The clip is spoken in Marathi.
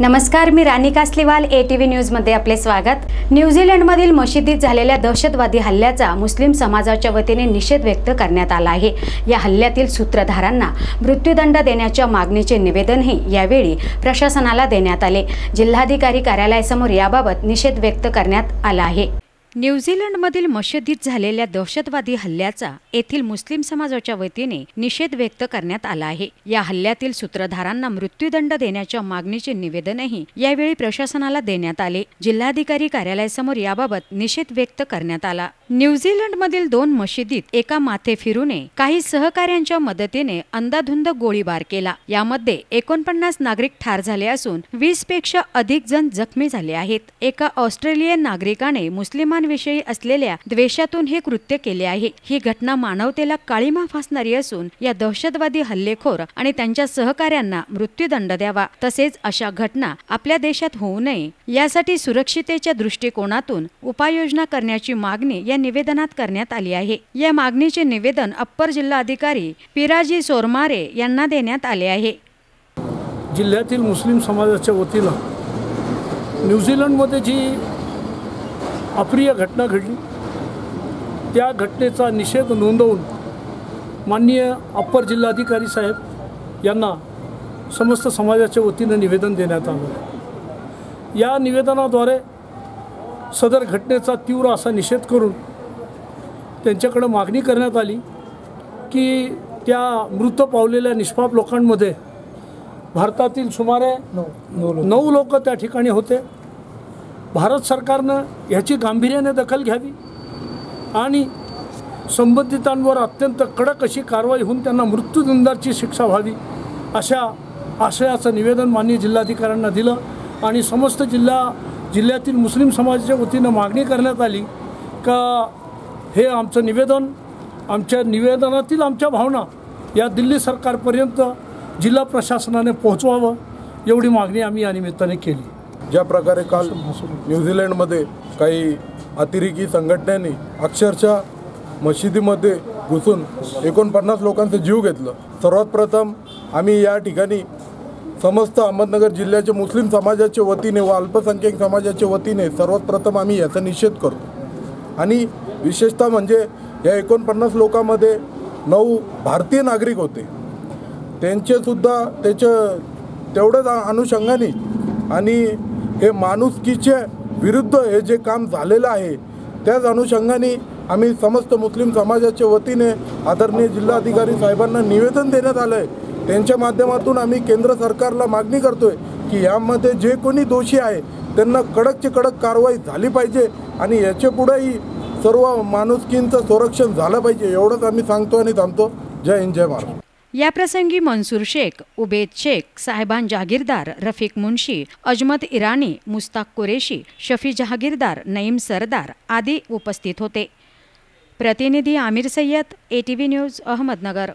नमस्कार मी Rani Kasliwal A T V न्यूजमध्ये आपले स्वागत. न्यूझीलंडमधील मशिदीत झालेल्या दहशतवादी हल्ल्याचा मुस्लिम समाजाच्या वतीने निषेध व्यक्त करण्यात आला आहे. या हल्ल्यातील सूत्रधारांना मृत्यूदंड देण्याच्या मागणीचे निवेदनही यावेळी प्रशासनाला देण्यात आले. जिल्हाधिकारी कार्यालयासमोर याबाबत निषेध व्यक्त करण्यात आला आहे. न्यूझीलंडमधील मशिदीत झालेल्या दहशतवादी हल्ल्याचा येथील मुस्लिम समाजाच्या वतीने निषेध व्यक्त करण्यात आला आहे. या हल्ल्यातील सूत्रधारांना मृत्यूदंड देण्याच्या मागणीचे निवेदनही यावेळी प्रशासनाला देण्यात आले. जिल्हाधिकारी कार्यालयासमोर याबाबत निषेध व्यक्त करण्यात आला. न्यूझीलंडमधील दोन मशिदीत एका माथे फिरूने काही सहकाऱ्यांच्या मदतीने अंदाधुंद गोळीबार केला. यामध्ये एकोणपन्नास नागरिक ठार झाले असून वीसपेक्षा अधिक जण जखमी झाले आहेत. एका ऑस्ट्रेलियन नागरिकाने मुसलमानविषयी असलेल्या द्वेषातून हे कृत्य केले आहे. ही घटना मानवतेला काळीमा फासणारी असून या दहशतवादी हल्लेखोर आणि त्यांच्या सहकाऱ्यांना मृत्यूदंड द्यावा. तसेच अशा घटना आपल्या देशात होऊ नये. यासाठी सुरक्षितेच्या दृष्टिकोनातून उपाययोजना करण्याची मागणी या निवेदनात करण्यात आली आहे. या मागणीचे निवेदन अप्पर जिल्हाधिकारी पिराजी सोरमारे यांना देण्यात आले आहे. जिल्ह्यातील मुस्लिम समाजाच्या वतीनं न्यूझीलंडमध्ये जी अप्रिय घटना घडली. त्या घटनेचा निषेध नोंदवून माननीय अप्पर जिल्हाधिकारी साहेब यांना समस्त समाजाच्या वतीनं निवेदन देण्यात आलं. या निवेदनाद्वारे सदर घटनेचा तीव्र असा निषेध करून त्यांच्याकडं मागणी करण्यात आली की त्या मृत पावलेल्या निष्पाप लोकांमध्ये भारतातील सुमारे नऊ लोक त्या ठिकाणी होते. भारत सरकारनं ह्याची गांभीर्याने दखल घ्यावी आणि संबंधितांवर अत्यंत कडक अशी कारवाई होऊन त्यांना मृत्यूदंडाची शिक्षा व्हावी अशा आशयाचं निवेदन माननीय जिल्हाधिकाऱ्यांना दिलं आणि समस्त जिल्हा जिल्ह्यातील मुस्लिम समाजाच्या वतीनं मागणी करण्यात आली का हे आमचं निवेदन आमच्या निवेदनातील आमच्या भावना या दिल्ली सरकारपर्यंत जिल्हा प्रशासनाने पोहोचवावं एवढी मागणी आम्ही या निमित्ताने केली. ज्या प्रकारे काल न्यूझीलंडमध्ये काही अतिरेकी संघटनांनी अक्षरशः मशिदीमध्ये घुसून एकोणपन्नास लोकांचं जीव घेतलं. सर्वात प्रथम आम्ही या ठिकाणी समस्त अहमदनगर जिल्ह्याच्या मुस्लिम समाजाच्या वतीने व अल्पसंख्याक समाजाच्या वतीने सर्वात प्रथम आम्ही याचा निषेध करतो. आणि विशेषतः म्हणजे या एकोणपन्नास लोकांमध्ये नऊ भारतीय नागरिक होते. त्यांचेसुद्धा त्याच्या तेवढंच अनुषंगाने आणि हे माणुसकीचे विरुद्ध हे जे काम झालेलं आहे त्याच अनुषंगाने आम्ही समस्त मुस्लिम समाजाच्या वतीने आदरणीय जिल्हाधिकारी साहेबांना निवेदन देण्यात आलं आहे त्यांच्या माध्यमातून आम्ही केंद्र सरकारला मागणी करतोय की यामध्ये जे कोणी दोषी आहे त्यांना कडकची कडक कारवाई झाली पाहिजे आणि याच्या पुढेही सर्व माणुसकींचं संरक्षण झालं पाहिजे एवढंच आम्ही सांगतो आणि थांबतो. जय हिंद जय महाराष्ट्र. याप्रसंगी मनसूर शेख उबेद शेख साहेबान जहागीरदार रफिक मुन्शी अजमत इराणी मुस्ताक कुरेशी शफी जहागीरदार नईम सरदार आदी उपस्थित होते. प्रतिनिधी Aamir Sayyad A T V news Ahmednagar.